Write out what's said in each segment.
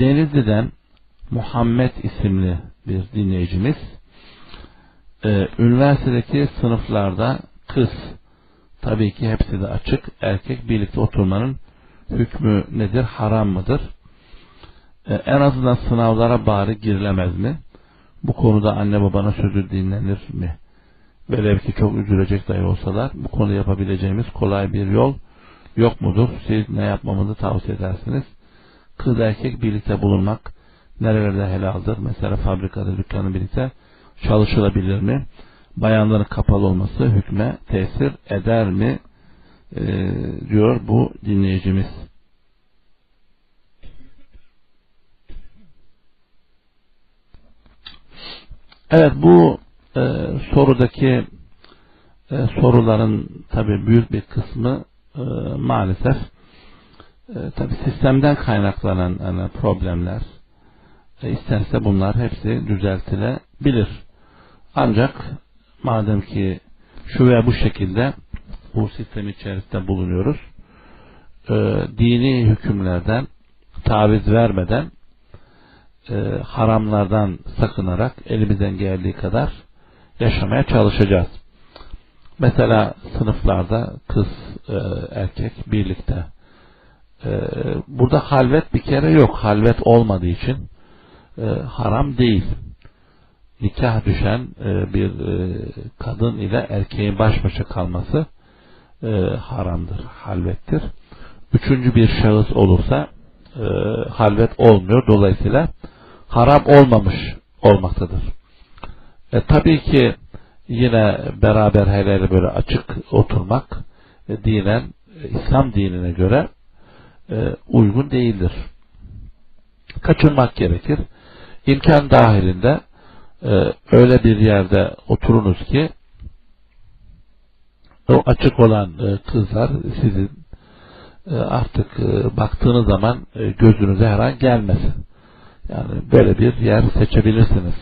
Denizli'den Muhammed isimli bir dinleyicimiz e, üniversitedeki sınıflarda kız tabii ki hepsi de açık erkek birlikte oturmanın hükmü nedir? Haram mıdır? E, en azından sınavlara bari girilemez mi? Bu konuda anne babana sözü dinlenir mi? Velev ki çok üzülecek dahi olsalar bu konuda yapabileceğimiz kolay bir yol yok mudur? Siz ne yapmamızı tavsiye edersiniz? Kız erkek birlikte bulunmak nerelerde helaldir? Mesela fabrikada, dükkanı birlikte çalışılabilir mi? Bayanların kapalı olması hükme tesir eder mi? Ee, diyor bu dinleyicimiz. Evet bu e, sorudaki e, soruların tabi büyük bir kısmı e, maalesef e, tabi sistemden kaynaklanan yani problemler e, isterse bunlar hepsi düzeltilebilir. Ancak madem ki şu veya bu şekilde bu sistem içerisinde bulunuyoruz e, dini hükümlerden taviz vermeden e, haramlardan sakınarak elimizden geldiği kadar yaşamaya çalışacağız. Mesela sınıflarda kız e, erkek birlikte. E, burada halvet bir kere yok. Halvet olmadığı için e, haram değil. Nikah düşen e, bir e, kadın ile erkeğin baş başa kalması e, haramdır, halvettir. Üçüncü bir şahıs olursa e, halvet olmuyor. Dolayısıyla haram olmamış olmaktadır. E, tabii ki yine beraber hele böyle açık oturmak e, dinen e, İslam dinine göre uygun değildir. Kaçınmak gerekir. İmkan dahilinde e, öyle bir yerde oturunuz ki o açık olan e, kızlar sizin e, artık e, baktığınız zaman e, gözünüze her an gelmesin. Yani böyle bir yer seçebilirsiniz.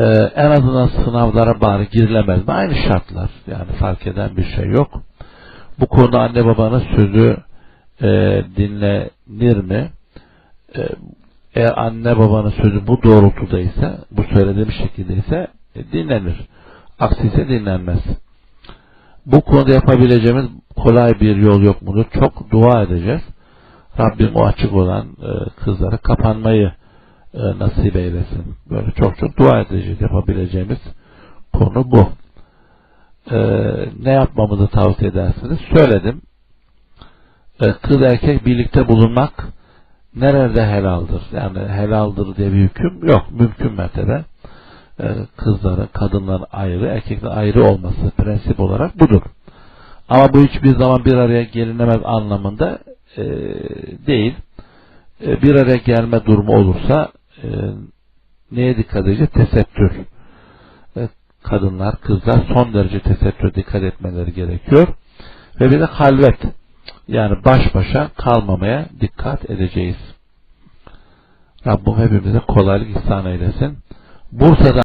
Ee, en azından sınavlara bari girilemez mi? Aynı şartlar. Yani fark eden bir şey yok. Bu konuda anne babanın sözü e, dinlenir mi? E, eğer anne babanın sözü bu doğrultuda ise, bu söylediğim şekilde ise e, dinlenir. Aksi ise dinlenmez. Bu konuda yapabileceğimiz kolay bir yol yok mudur? Çok dua edeceğiz. Rabbim o açık olan e, kızlara kapanmayı e, nasip eylesin. Böyle çok çok dua edeceğiz yapabileceğimiz konu bu. E, ne yapmamızı tavsiye edersiniz? Söyledim. E, kız erkek birlikte bulunmak nerede helaldir? Yani helaldir diye bir hüküm yok. Mümkün mertebe e, kızların, kadınların ayrı, erkeklerin ayrı olması prensip olarak budur. Ama bu hiçbir zaman bir araya gelinemez anlamında e, değil. E, bir araya gelme durumu olursa e, neye dikkat edecek? Tesettür. Kadınlar, kızlar son derece tesettür dikkat etmeleri gerekiyor. Ve bir de halvet. Yani baş başa kalmamaya dikkat edeceğiz. Rabbim hepimize kolaylık ihsan eylesin. Bursa'da